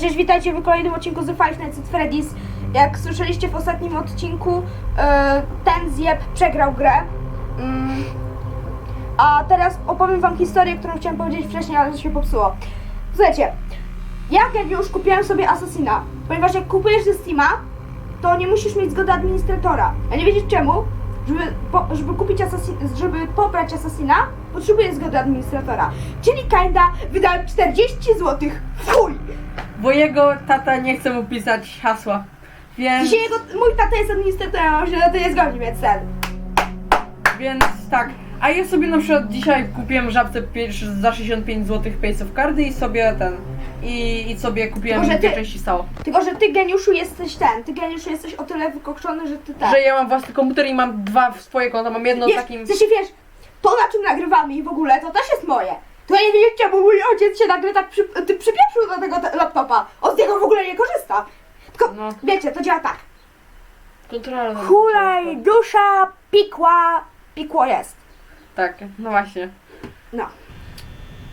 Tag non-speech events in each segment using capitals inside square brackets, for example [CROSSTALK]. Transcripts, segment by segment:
Cześć, witajcie w kolejnym odcinku The Five Nights at Freddy's. Jak słyszeliście w ostatnim odcinku, e, ten zjeb przegrał grę. Mm. A teraz opowiem wam historię, którą chciałem powiedzieć wcześniej, ale się popsuło. Słuchajcie, jak już kupiłem sobie Assassina, ponieważ jak kupujesz ze Steama, to nie musisz mieć zgody administratora. A nie wiedzieć czemu? Żeby, po, żeby kupić Assassin, żeby pobrać Assassina, potrzebuję zgody administratora. Czyli kinda wydałem 40 zł. Fuj! Bo jego tata nie chce mu pisać hasła. Więc, Dzisiaj jego, mój tata jest administratorem, się na to nie zgodzi, więc ten. więc tak. A ja sobie na przykład dzisiaj kupiłem żabce za 65 zł Pace of Cardy i sobie ten. I, i sobie kupiłem Może dwie ty- części stało. Tylko, że ty geniuszu jesteś ten, ty geniuszu jesteś o tyle wykokszony, że ty ten. Że ja mam własny komputer i mam dwa w swoje konta. Mam jedno wiesz, takim. w sensie, wiesz, to na czym nagrywamy i w ogóle, to też jest moje. To ja nie wiedzieć czemu mój ojciec się nagle tak przy, ty przypieprzył do tego te- laptopa. On z niego w ogóle nie korzysta. Tylko, No. wiecie, to działa tak. Kontrola. Hulaj, dusza, pikła, pikło jest. Tak, no właśnie. No.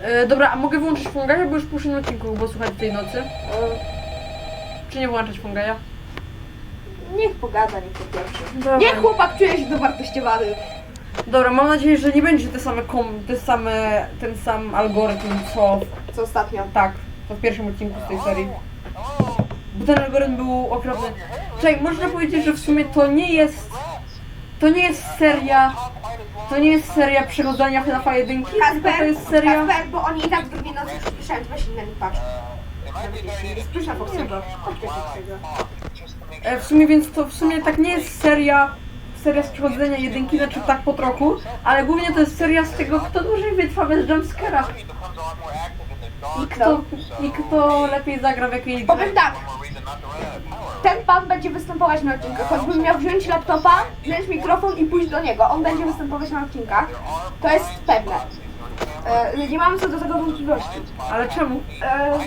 E, dobra, a mogę wyłączyć Fungaja, bo już po poprzednim odcinku było słuchać tej nocy. Czy nie włączać Fungaja? Niech pogada, niech po pierwsze. Dobra. Niech chłopak czuje się dowartościowany. Dobra, mam nadzieję, że nie będzie te same kom, te same, ten sam algorytm co Co ostatnio. Tak, to w pierwszym odcinku z tej serii. Bo ten algorytm był okropny. Czekaj, można powiedzieć, że w sumie to nie jest. To nie jest seria. To nie jest seria przechodzenia FNAFa 1, tylko Kasper, to jest seria. Kasper, bo oni i tak w drugiej nocy przyspieszają, weź na nich patrz. Spójrz Foxy'ego. Chodź Foxy'ego. E, w sumie więc to w sumie tak nie jest seria. Seria z przechodzenia jedynki, znaczy tak po trochu, ale głównie to jest seria z tego, kto dłużej wytrwa bez jumpscare'a. I kto, I kto lepiej zagra w jakiejś grze. Powiem tak. Ten pan będzie występować na odcinkach. Choćbym miał wziąć laptopa, wziąć mikrofon i pójść do niego. On będzie występować na odcinkach. To jest pewne. E, nie mam co do tego wątpliwości. Ale czemu? E,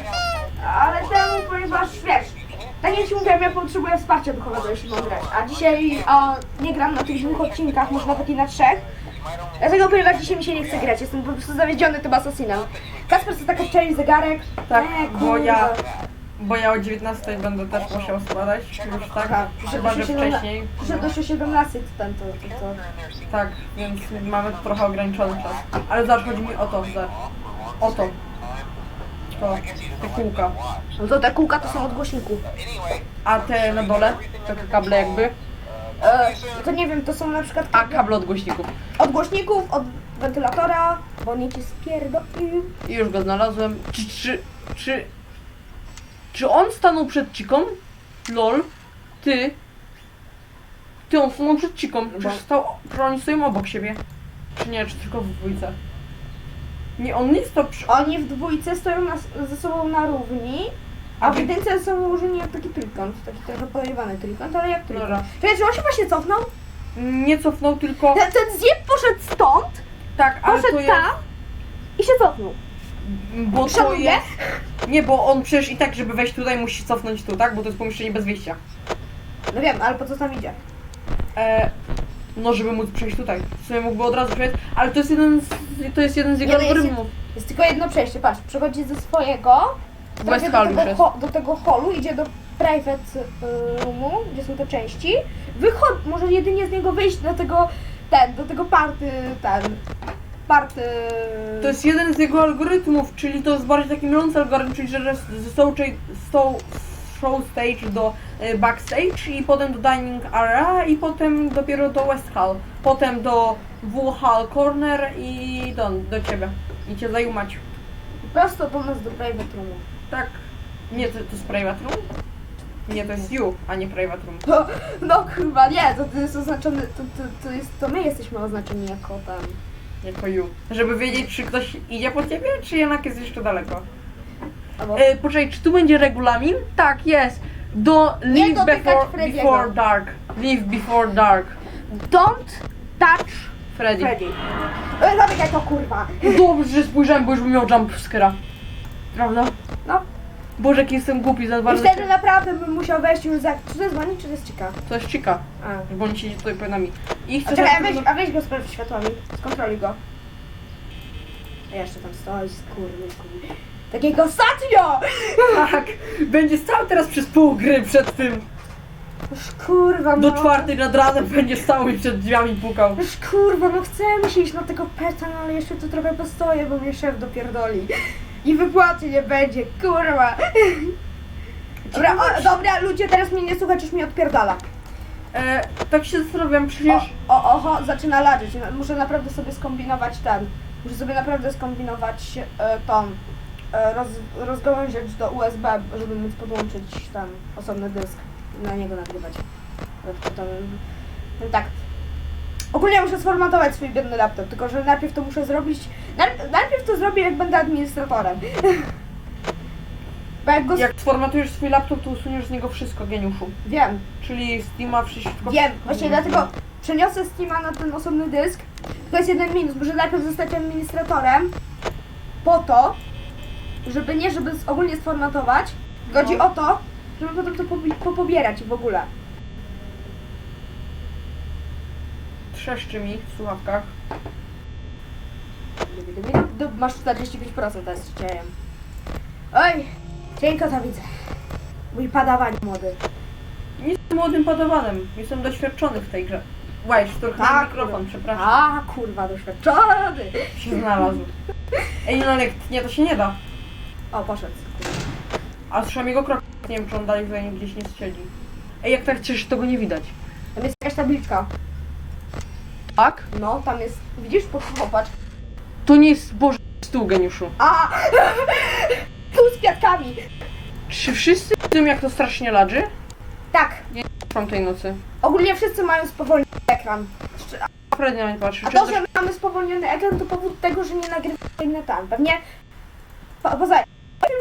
ale temu, ponieważ wiesz, tak jak ci mówiłem, ja potrzebuję wsparcia duchowego, jeśli mam grać. A dzisiaj e, nie gram na tych dwóch odcinkach, może nawet i na trzech. Dlatego ponieważ dzisiaj mi się nie chce grać, jestem po prostu zawiedziony tym asasinem. Kasper co taka czeli zegarek. Tak, Nie, bo ja, bo ja o 19 będę też musiał składać, już tak, Aha, chyba że wcześniej. Przyszedł do 17 ten to, to, to. Tak, więc mamy trochę ograniczony czas. Ale zobacz, chodzi mi o to, zobacz. O to. To, te kółka. No to te kółka to są od głośników. A te na dole, takie kable jakby. E, to nie wiem, to są na przykład A kable od głośników. od głośników, od wentylatora, bo nie ci spierdolił. I już go znalazłem. Czy, czy, czy, czy on stanął przed ciką? Lol. Ty. Ty, on stanął przed ciką. Bo- stał, czy oni stoją obok siebie? Czy nie, czy tylko w dwójce? Nie, on nie stał przy... Oni w dwójce stoją na, ze sobą na równi, a w jedynce są ułożeni jak taki trójkąt, taki trochę podejrzany trójkąt, ale jak trójkąt. Dobra. Czekaj, czy on się właśnie cofnął? Nie cofnął, tylko... Ten, ten zjeb poszedł stąd, Tak, ale poszedł to jest... tam i się cofnął. Bo to Szanuje? jest... Nie, bo on przecież i tak, żeby wejść tutaj, musi cofnąć tu, tak? Bo to jest pomieszczenie bez wyjścia. No wiem, ale po co tam idzie? E, no, żeby móc przejść tutaj. W sumie mógłby od razu przejść, ale to jest jeden z, to jest jeden z jego Nie, no jest- algorytmów. Jest tylko jedno przejście, patrz, przechodzi ze swojego West do, tego ho, do tego holu, idzie do private y, roomu, gdzie są te części, wychodzi, może jedynie z niego wyjść do tego, ten, do tego party, ten, party... To jest jeden z jego algorytmów, czyli to jest bardziej taki mylący algorytm, czyli że ze show, show, show stage do e, backstage i potem do dining area i potem dopiero do West Hall. Potem do W Hall Corner i do, do ciebie. I cię zajumać. Prosto do nas do private roomu. Tak. Nie, to, to jest private room? Nie, to jest you, a nie private room. No, no chyba nie, to, to jest oznaczone, to, to, to jest, to my jesteśmy oznaczeni jako tam. Jako you. Żeby wiedzieć, czy ktoś idzie po ciebie, czy jednak jest jeszcze daleko. Albo... E, poczekaj, czy tu będzie regulamin? Tak, jest. Do leave dotykać before, before dark. Leave before dark. Don't touch Freddy. Freddy. E, Zamykaj to kurwa. Dobrze, że spojrzałem, bo już bym miał jump scare'a. Prawda? No. Boże, jaki jestem głupi, za I bardzo. wtedy naprawdę bym musiał wejść już za... Czy to jest dzwoni, czy to jest cika? To jest cika, A. bo on siedzi tutaj pod nami. I A chcę czekaj, a weź, a weź go sprawdź światłami. Skontroluj go. A jeszcze tam stoi, skurwy. Tak jak ostatnio! Tak, będzie stał teraz przez pół gry przed tym. Już kurwa, Do no. czwartej nad ranem będzie stał i przed drzwiami pukał. Już kurwa, no chcemy się iść na tego peta, no ale jeszcze tu trochę postoję, bo mnie szef dopierdoli. I wypłaty nie będzie, kurwa. Dobra, o, dobra, ludzie, teraz mnie nie słuchać, już mi odpierdala. E, tak się zastanawiam, O, przecież... o, oho, zaczyna ladzić. No, Muszę naprawdę sobie skombinować ten. Muszę sobie naprawdę skombinować e, tą. E, roz, rozgałęziać do USB, żeby móc podłączyć ten osobny dysk. Na niego nagrywać. E, Potem, no tak. Ogólnie muszę sformatować swój biedny laptop, tylko że najpierw to muszę zrobić. Najpierw, najpierw to zrobię, jak będę administratorem. [LAUGHS] Bo jak go. Jak sformatujesz swój laptop, to usuniesz z niego wszystko, geniuszu. Wiem, Czyli Steama, wszystko... Wiem, właśnie dlatego przeniosę Steama na ten osobny dysk. To jest jeden minus, muszę najpierw zostać administratorem po to, żeby nie, żeby z- ogólnie sformatować. Chodzi No. o to, żeby potem to pobi- popobierać w ogóle. Trzeszczy mi w słuchawkach. Du- Masz 45% teraz dzieje. Oj, cienko to widzę. Mój padawań młody. Nie jestem młodym padawanem, jestem doświadczony w tej grze. Łaj, szturchnął Tak, mikrofon, przepraszam. A, kurwa, doświadczony. się znalazł. Ej, no ale nie, to się nie da. O, poszedł. A słyszałem jego krok. Nie wiem, czy on dalej gdzieś nie siedzi. Ej, jak tak czyż, to go nie widać. Tam jest jakaś tabliczka. Tak? No, tam jest, widzisz, popatrz. To nie jest Boże stół, geniuszu. A! [LAUGHS] Tu z kwiatkami! Czy wszyscy tym, jak to strasznie ladży? Tak, Mam tej nocy. ogólnie wszyscy mają spowolniony ekran. Szcz- A Fred na mnie patrzy. A to, że mamy spowolniony ekran, to powód tego, że nie nagrywamy tam. Pewnie po, poza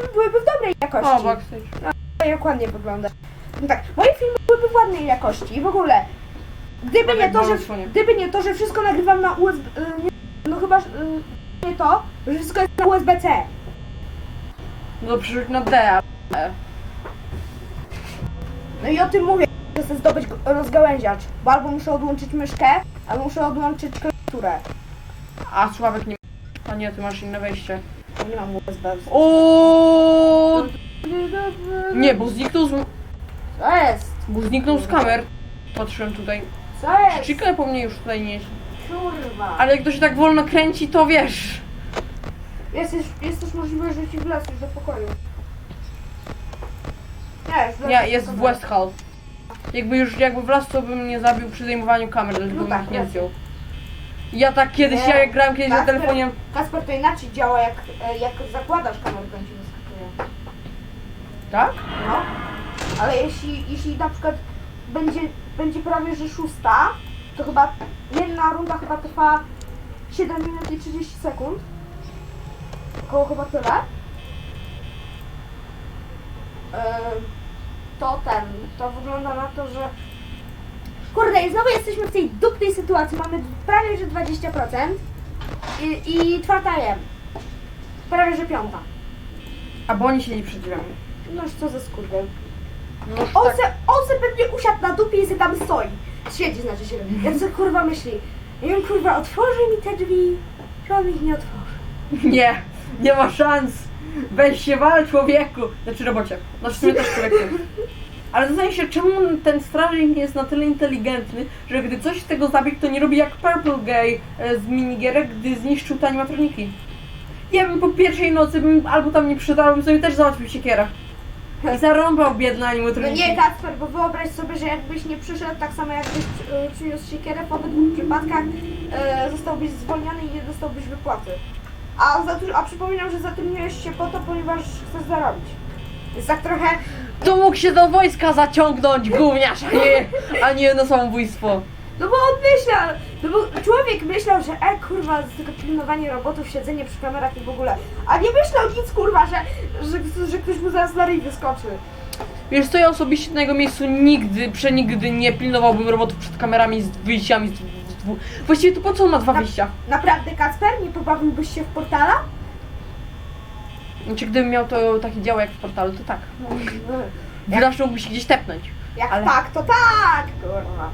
byłyby w dobrej jakości. O, backstage. jak ładnie wygląda. No tak, moje filmy byłyby w ładnej jakości i w ogóle. Gdyby nie to, że, gdyby nie to, że wszystko nagrywam na USB... y, no chyba, y, nie to, że wszystko jest na USB-C. No przerzuć na D, a... E. No i o tym mówię, że chcę zdobyć rozgałęziacz. Bo albo muszę odłączyć myszkę, albo muszę odłączyć klawiaturę. A Sławek nie A nie, ty masz inne wejście. Nie mam USB. O, Nie, bo zniknął z... Co jest? Bo zniknął z kamer. Patrzyłem tutaj. Co jest? Chica po mnie już tutaj nie jest. Kurwa. Ale jak to się tak wolno kręci, to wiesz. Jest, jest, jest też możliwość, że ci wlazł już do pokoju. Nie, jest w pokoju. West Hall. Jakby już, jakby wlazł, to by mnie zabił przy zdejmowaniu kamer, dlatego No bym tak, ich nie jest. zdjął. Ja tak kiedyś, Nie. ja jak grałem kiedyś na Kasper- telefonie... Kasper, to inaczej działa, jak, e, jak zakładasz kamerę, to on ci wyskakuje. Tak? No. Ale jeśli, jeśli na przykład będzie, będzie prawie, że szósta, to chyba jedna runda chyba trwa 7 minut i 30 sekund. Około chyba tyle. Yy, to ten, to wygląda na to, że Kurde, i znowu jesteśmy w tej dupnej sytuacji. Mamy prawie, że 20% i, i czwarta jem. Prawie, że piąta. A bo oni siedzi przed drzwiami. Noż co za skurwiel. No już On tak. se, on se pewnie usiadł na dupie i se tam stoi. Siedzi znaczy się. Jak co kurwa myśli? I on kurwa otworzy mi te drzwi, czy on ich nie otworzy? Nie, nie ma szans. Weź się wal, człowieku. Znaczy robocie. No w sumie też człowieku. Ale zastanawiam się, czemu ten strażnik jest na tyle inteligentny, że gdy coś z tego zabiegł, to nie robi jak Purple Gay e, z minigierek, gdy zniszczył te animatroniki. Ja bym po pierwszej nocy bym albo tam nie przydał, bym sobie też załatwił siekierę. I zarąbał biedne No animatroniki. nie Kacper, bo wyobraź sobie, że jakbyś nie przyszedł, tak samo jakbyś y, przyniósł siekierę, w obydwu przypadkach y, zostałbyś zwolniony i nie dostałbyś wypłaty. A, zatru- a przypominam, że zatrudniłeś się po to, ponieważ chcesz zarobić. Jest tak trochę To mógł się do wojska zaciągnąć, gówniarz, a nie, a nie na samobójstwo. No bo on myślał, no bo człowiek myślał, że e kurwa, z tego pilnowanie robotów, siedzenie przy kamerach i w ogóle. A nie myślał nic kurwa, że, że, że ktoś mu zaraz na ryj wyskoczy. Wiesz co, ja osobiście na jego miejscu nigdy, przenigdy nie pilnowałbym robotów przed kamerami z wyjściami z dwóch. Właściwie to po co on ma dwa Na- wyjścia? Naprawdę Kacper, nie pobawiłbyś się w portala? Znaczy gdybym miał to takie działo jak w portalu, to tak. Jak- Zawsze mógłby się gdzieś tepnąć. Jak Ale- tak, to tak, kurwa.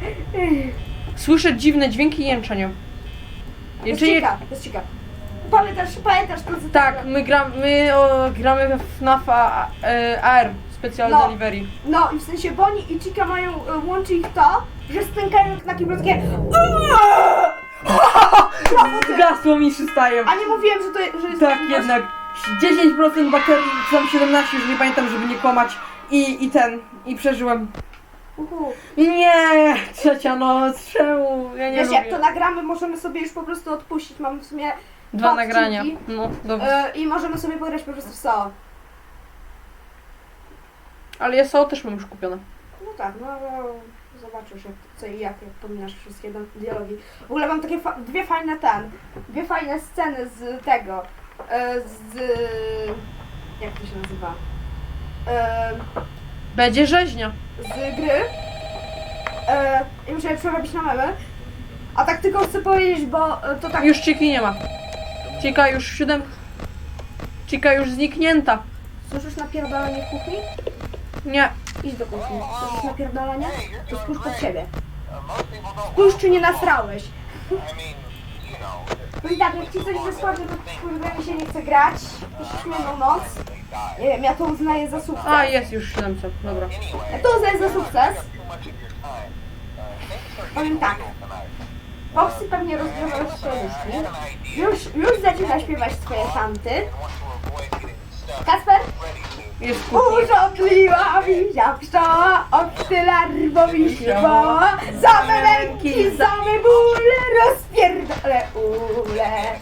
Słyszę dziwne dźwięki i jęczenie. Jest Jęczenie... to jest ciekawe. pamiętasz, pamiętasz to co Tak, my, gram, my o, gramy w FNAFa e, AR, Special No. Delivery. No i w sensie Bonnie i Chica mają, e, łączy ich to, że stękają jak na kiblu takie Brawo, ty. Gasło mi przystaje. A nie mówiłem, że to że jest Tak, jednak 10% baterii, czy tam 17, już nie pamiętam, żeby nie kłamać. I, i ten, i przeżyłem. Uhu. Nie, trzecia noc, czemu? Ja nie Wiesz, jak lubię. to nagramy, możemy sobie już po prostu odpuścić. Mamy w sumie Dwa nagrania. No, dobrze. e, i możemy sobie pograć po prostu w SO. Ale ja SO też mam już kupione. No tak, no, no zobaczysz jak, co i jak, jak pominasz wszystkie di- dialogi. W ogóle mam takie fa dwie fajne ten, dwie fajne sceny z tego, e, z... jak to się nazywa? E, Będzie rzeźnia. z gry. E, I muszę je przerobić na memy. A tak tylko chcę powiedzieć, bo e, to tak... Już Ciki nie ma. Cika już siódem. Cika już zniknięta. Słyszysz napierdalanie w kuchni? Nie. Idź do kuchni. Słyszysz napierdalanie? To spójrz pod siebie. Spójrz, czy nie nasrałeś. No i tak, jak ci coś wyskoczy, to kurde mi się nie chce grać. Śmieszną noc. Nie wiem, ja to uznaję za sukces. A, jest już 700. Dobra. Ja to uznaję za sukces. Powiem tak. Foxy pewnie rozgrywał myśli. Już, już zaczyna śpiewać swoje tanty. Kasper? Urządliła mi się pszczoła, się bała. Same ręki, same bóle, rozpierdolę ule.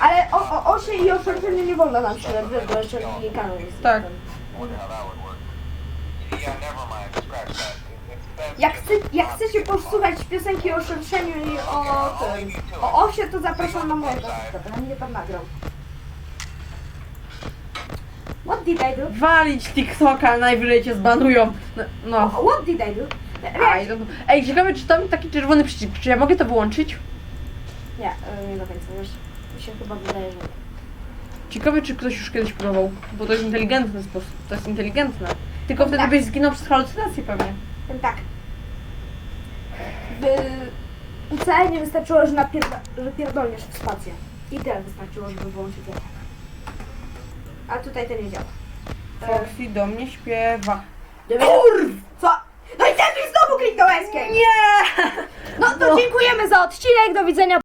Ale o, o osie i o szerszeniu nie wolno nam się ledwie, bo jeszcze nie kanon jest. Tak. Jak, chce, jak chcecie posłuchać piosenki o szerszeniu i o tym, o osie, to zapraszam na moje Dobra, mnie tam nagrał. What did I do? Walić TikToka, najwyżej cię zbanują. No. no. What did I do? Aj, no Ej, ciekawe, czy tam taki czerwony przycisk, czy ja mogę to wyłączyć? Nie, e, nie do końca, wiesz. Mi się chyba wydaje, że nie. Ciekawe, czy ktoś już kiedyś próbował, bo to jest inteligentny sposób, to jest inteligentne. Tylko wtedy Tak. byś zginął przez halucynację pewnie. Powiem tak. W UCL nie wystarczyło, że, napierda, że pierdolniesz w spację. I tyle wystarczyło, żeby wyłączyć ekran. A tutaj to nie działa. E, Foxy do mnie śpiewa. Kurw! Co? No i ten znowu kliknął escape! Nie! No to dziękujemy za odcinek, do widzenia.